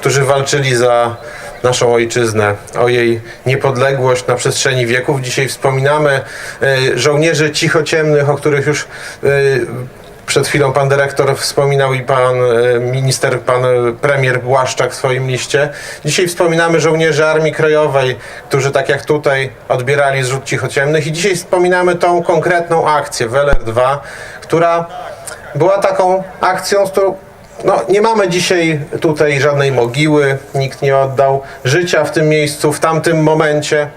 którzy walczyli za naszą ojczyznę, o jej niepodległość na przestrzeni wieków. Dzisiaj wspominamy e, żołnierzy cichociemnych, o których już e, przed chwilą pan dyrektor wspominał i pan e, minister, pan premier Błaszczak w swoim liście. Dzisiaj wspominamy żołnierzy Armii Krajowej, którzy tak jak tutaj odbierali zrzut cichociemnych i dzisiaj wspominamy tą konkretną akcję Weller 2, która była taką akcją, z którą no, nie mamy dzisiaj tutaj żadnej mogiły, nikt nie oddał życia w tym miejscu, w tamtym momencie.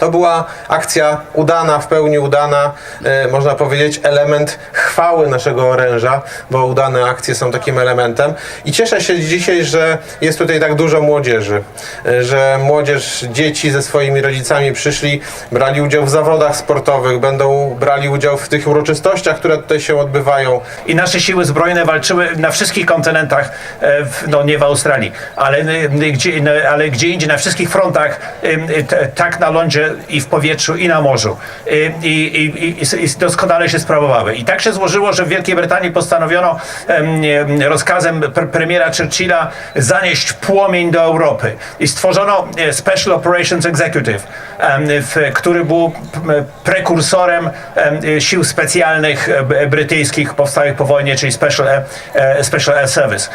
To była akcja udana, w pełni udana, e, można powiedzieć, element chwały naszego oręża, bo udane akcje są takim elementem. I cieszę się dzisiaj, że jest tutaj tak dużo młodzieży, e, że młodzież, dzieci ze swoimi rodzicami przyszli, brali udział w zawodach sportowych, będą brali udział w tych uroczystościach, które tutaj się odbywają. I nasze siły zbrojne walczyły na wszystkich kontynentach, e, no nie w Australii, ale, gdzie, ale gdzie indziej, na wszystkich frontach, tak na lądzie i w powietrzu i na morzu i, i, i, i doskonale się sprawowały. I tak się złożyło, że w Wielkiej Brytanii postanowiono rozkazem premiera Churchilla zanieść płomień do Europy i stworzono e, Special Operations Executive, który był prekursorem sił specjalnych e, brytyjskich powstałych po wojnie, czyli Special Air, Special Air Service.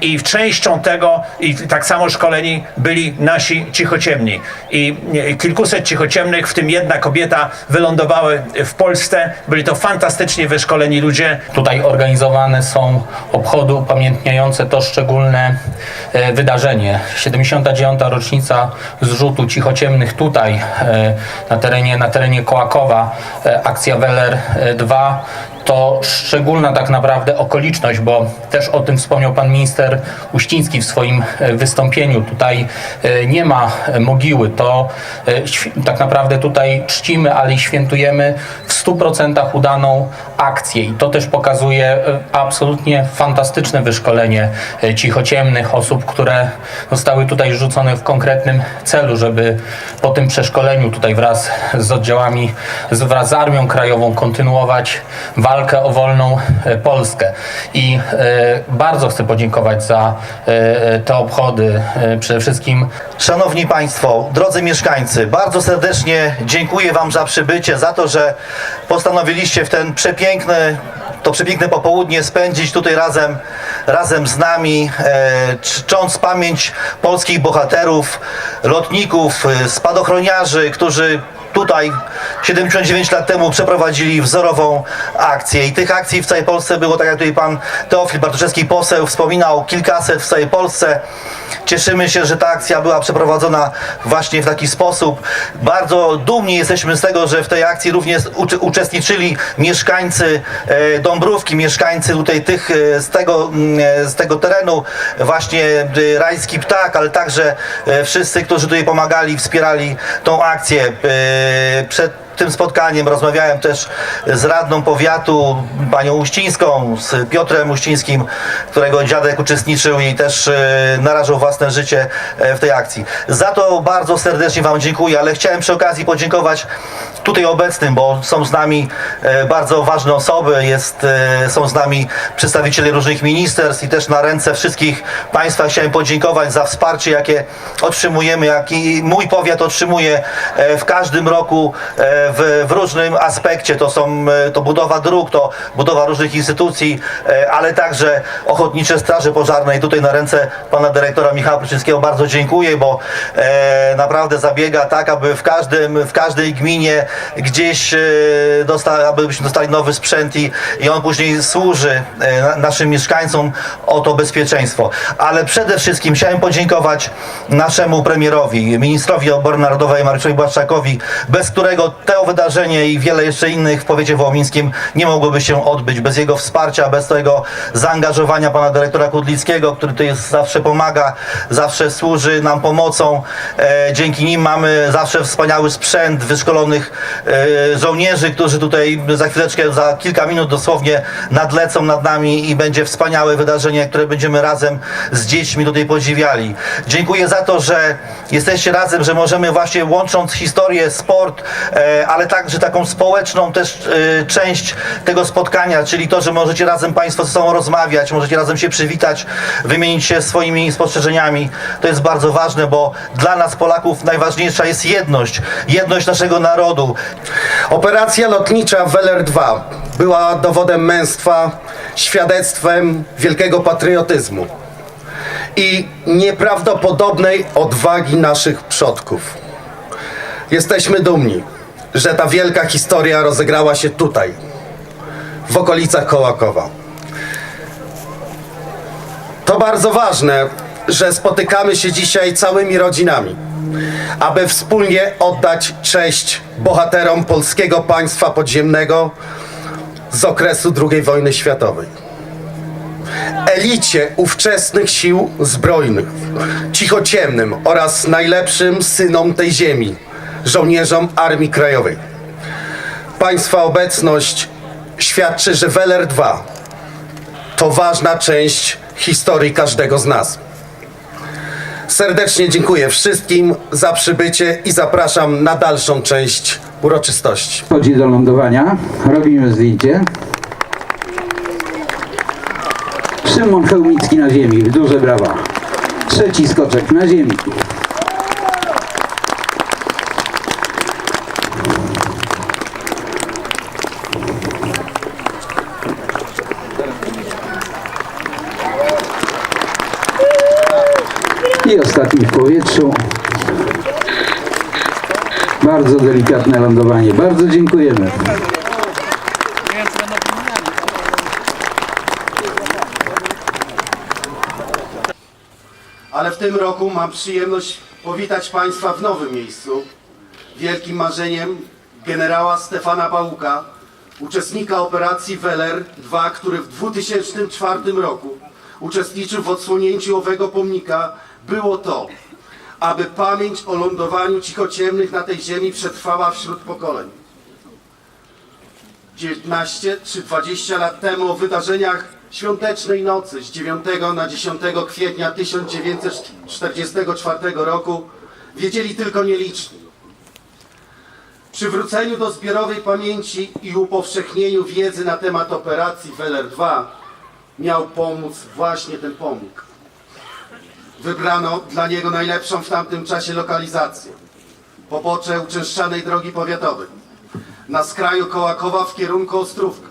I częścią tego, i tak samo szkoleni byli nasi cichociemni. I kilkuset 600 cichociemnych, w tym jedna kobieta, wylądowały w Polsce. Byli to fantastycznie wyszkoleni ludzie. Tutaj organizowane są obchody upamiętniające to szczególne e, wydarzenie. 79. rocznica zrzutu cichociemnych tutaj e, na terenie, na terenie Kołakowa, e, akcja Weller 2 to szczególna tak naprawdę okoliczność, bo też o tym wspomniał pan minister Uściński w swoim wystąpieniu. Tutaj nie ma mogiły. To tak naprawdę tutaj czcimy, ale i świętujemy w 100% udaną akcję i to też pokazuje e, absolutnie fantastyczne wyszkolenie e, cichociemnych osób, które zostały tutaj rzucone w konkretnym celu, żeby po tym przeszkoleniu tutaj wraz z oddziałami, wraz z Armią Krajową kontynuować walkę o wolną e, Polskę. I bardzo chcę podziękować za te obchody. Przede wszystkim Szanowni Państwo, drodzy mieszkańcy, bardzo serdecznie dziękuję Wam za przybycie, za to, że postanowiliście w ten przepiękny, to przepiękne popołudnie spędzić tutaj razem, razem z nami, e, czcząc pamięć polskich bohaterów, lotników, e, spadochroniarzy, którzy tutaj 79 lat temu przeprowadzili wzorową akcję i tych akcji w całej Polsce było, tak jak tutaj pan Teofil Bartoszewski poseł wspominał, kilkaset w całej Polsce. Cieszymy się, że ta akcja była przeprowadzona właśnie w taki sposób. Bardzo dumni jesteśmy z tego, że w tej akcji również uczestniczyli mieszkańcy e, Dąbrówki, mieszkańcy tutaj tych e, z tego, e, z tego terenu, właśnie Rajski Ptak, ale także wszyscy, którzy tutaj pomagali, wspierali tą akcję. Przed tym spotkaniem rozmawiałem też z radną powiatu, panią Uścińską, z Piotrem Uścińskim, którego dziadek uczestniczył i też e, narażał własne życie e, w tej akcji. Za to bardzo serdecznie Wam dziękuję, ale chciałem przy okazji podziękować tutaj obecnym, bo są z nami e, bardzo ważne osoby, jest, są z nami przedstawiciele różnych ministerstw i też na ręce wszystkich Państwa chciałem podziękować za wsparcie, jakie otrzymujemy, jaki mój powiat otrzymuje w każdym roku w, w różnym aspekcie. To są e, to budowa dróg, to budowa różnych instytucji, e, ale także ochotnicze straże pożarne i tutaj na ręce pana dyrektora Michała Pruczyńskiego bardzo dziękuję, bo e, naprawdę zabiega tak, aby w każdym, w każdej gminie gdzieś e, dosta, abyśmy dostali nowy sprzęt i, i on później służy na, naszym mieszkańcom o to bezpieczeństwo. Ale przede wszystkim chciałem podziękować naszemu premierowi, ministrowi obrony narodowej Mariuszowi Błaszczakowi, bez którego to wydarzenie i wiele jeszcze innych w powiecie wołomińskim nie mogłoby się odbyć. Bez jego wsparcia, bez tego zaangażowania pana dyrektora Kudlickiego, który tutaj zawsze pomaga, zawsze służy nam pomocą. E, dzięki nim mamy zawsze wspaniały sprzęt, wyszkolonych e, żołnierzy, którzy tutaj za chwileczkę, za kilka minut dosłownie nadlecą nad nami i będzie wspaniałe wydarzenie, które będziemy razem z dziećmi tutaj podziwiali. Dziękuję za to, że jesteście razem, że możemy właśnie łącząc historię, sport, e, ale także taką społeczną też e, część tego spotkania, czyli to, że możecie razem Państwo ze sobą rozmawiać, możecie razem się przywitać, wymienić się swoimi spostrzeżeniami. To jest bardzo ważne, bo dla nas Polaków najważniejsza jest jedność, jedność naszego narodu. Operacja lotnicza Weller 2 była dowodem męstwa, świadectwem wielkiego patriotyzmu i nieprawdopodobnej odwagi naszych przodków. Jesteśmy dumni, że ta wielka historia rozegrała się tutaj, w okolicach Kołakowa. To bardzo ważne, że spotykamy się dzisiaj całymi rodzinami, aby wspólnie oddać cześć bohaterom polskiego państwa podziemnego z okresu II wojny światowej. Elicie ówczesnych sił zbrojnych, cichociemnym oraz najlepszym synom tej ziemi, żołnierzom Armii Krajowej. Państwa obecność świadczy, że Weller 2 to ważna część historii każdego z nas. Serdecznie dziękuję wszystkim za przybycie i zapraszam na dalszą część uroczystości. Chodzi do lądowania. Robimy zdjęcie. Szymon Chełmicki na ziemi. Duże brawa. Trzeci skoczek na ziemi. Powietrzu. Bardzo delikatne lądowanie. Bardzo dziękujemy. Ale w tym roku mam przyjemność powitać Państwa w nowym miejscu. Wielkim marzeniem generała Stefana Bałuka, uczestnika operacji Weller II, który w 2004 roku uczestniczył w odsłonięciu owego pomnika, było to, aby pamięć o lądowaniu cichociemnych na tej ziemi przetrwała wśród pokoleń. 19 czy 20 lat temu o wydarzeniach świątecznej nocy z 9 na 10 kwietnia 1944 roku wiedzieli tylko nieliczni. Przywróceniu do zbiorowej pamięci i upowszechnieniu wiedzy na temat operacji Weller II miał pomóc właśnie ten pomnik. Wybrano dla niego najlepszą w tamtym czasie lokalizację. Pobocze uczęszczanej drogi powiatowej na skraju Kołakowa w kierunku Ostrówka.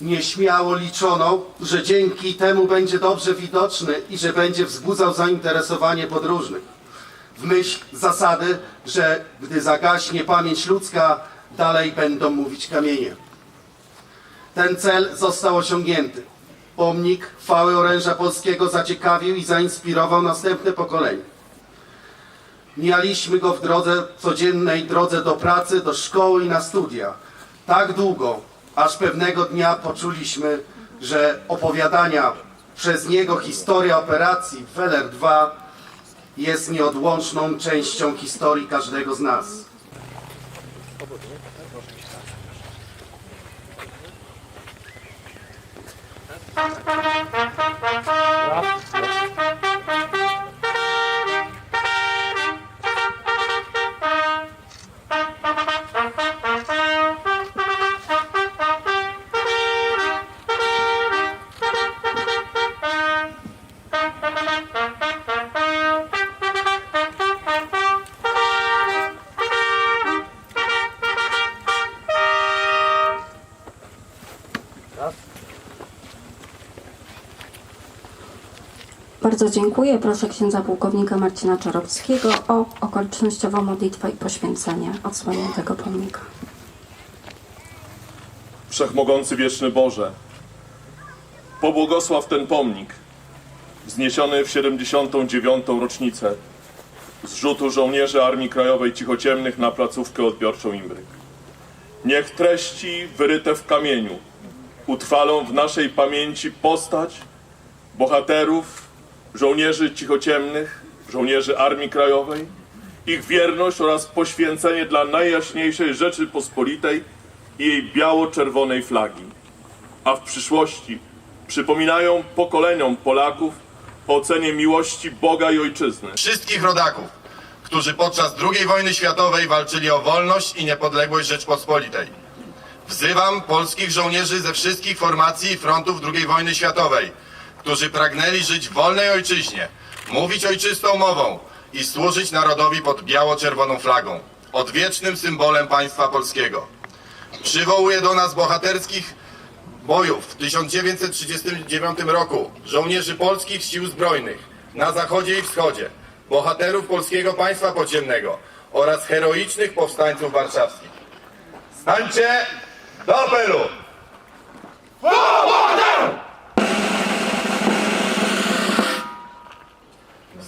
Nieśmiało liczono, że dzięki temu będzie dobrze widoczny i że będzie wzbudzał zainteresowanie podróżnych. W myśl zasady, że gdy zagaśnie pamięć ludzka, dalej będą mówić kamienie. Ten cel został osiągnięty. Pomnik chwały oręża polskiego zaciekawił i zainspirował następne pokolenie. Mijaliśmy go w drodze, codziennej drodze do pracy, do szkoły i na studia. Tak długo, aż pewnego dnia poczuliśmy, że opowiadania przez niego historia operacji Weller II jest nieodłączną częścią historii każdego z nas. up. Bardzo dziękuję. Proszę księdza pułkownika Marcina Czarowskiego o okolicznościową modlitwę i poświęcenie odsłoniętego pomnika. Wszechmogący wieczny Boże, pobłogosław ten pomnik, wzniesiony w 79. rocznicę zrzutu żołnierzy Armii Krajowej Cichociemnych na placówkę odbiorczą Imbryk. Niech treści wyryte w kamieniu utrwalą w naszej pamięci postać bohaterów, żołnierzy cichociemnych, żołnierzy Armii Krajowej, ich wierność oraz poświęcenie dla najjaśniejszej Rzeczypospolitej i jej biało-czerwonej flagi. A w przyszłości przypominają pokoleniom Polaków o ocenie miłości Boga i Ojczyzny. wszystkich rodaków. którzy podczas II wojny światowej walczyli o wolność i niepodległość Rzeczpospolitej. Wzywam polskich żołnierzy ze wszystkich formacji i frontów II wojny światowej, którzy pragnęli żyć w wolnej ojczyźnie, mówić ojczystą mową i służyć narodowi pod biało-czerwoną flagą, odwiecznym symbolem państwa polskiego. Przywołuję do nas bohaterskich bojów w 1939 roku żołnierzy polskich sił zbrojnych na zachodzie i wschodzie, bohaterów polskiego państwa podziemnego oraz heroicznych powstańców warszawskich. Stańcie do apelu!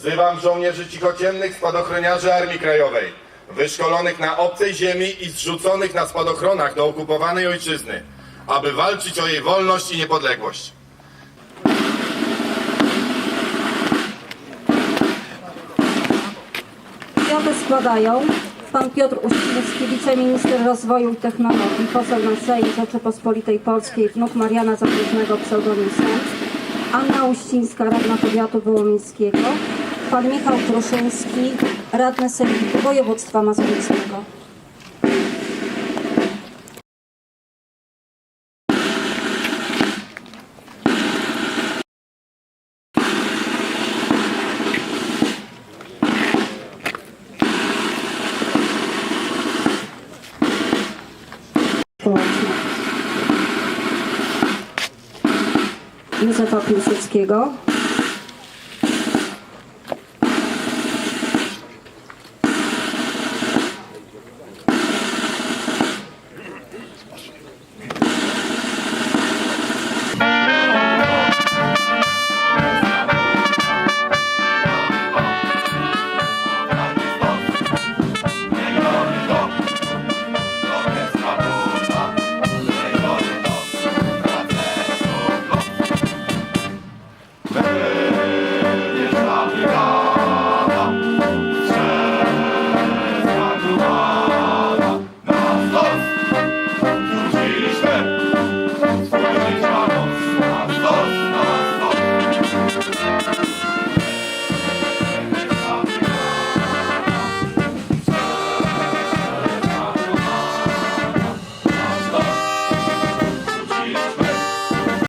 Wzywam żołnierzy cichociemnych spadochroniarzy Armii Krajowej, wyszkolonych na obcej ziemi i zrzuconych na spadochronach do okupowanej ojczyzny, aby walczyć o jej wolność i niepodległość. Kwiaty składają pan Piotr Uściński, wiceminister rozwoju i technologii, poseł na Sejm Rzeczypospolitej Polskiej, wnuk Mariana Zabróżnego, pseudonim Sęd, Anna Uścińska, radna powiatu wołomińskiego, pan Michał Kruszyński, radny Sejmiku Województwa Mazowieckiego. Józefa Piłsudskiego,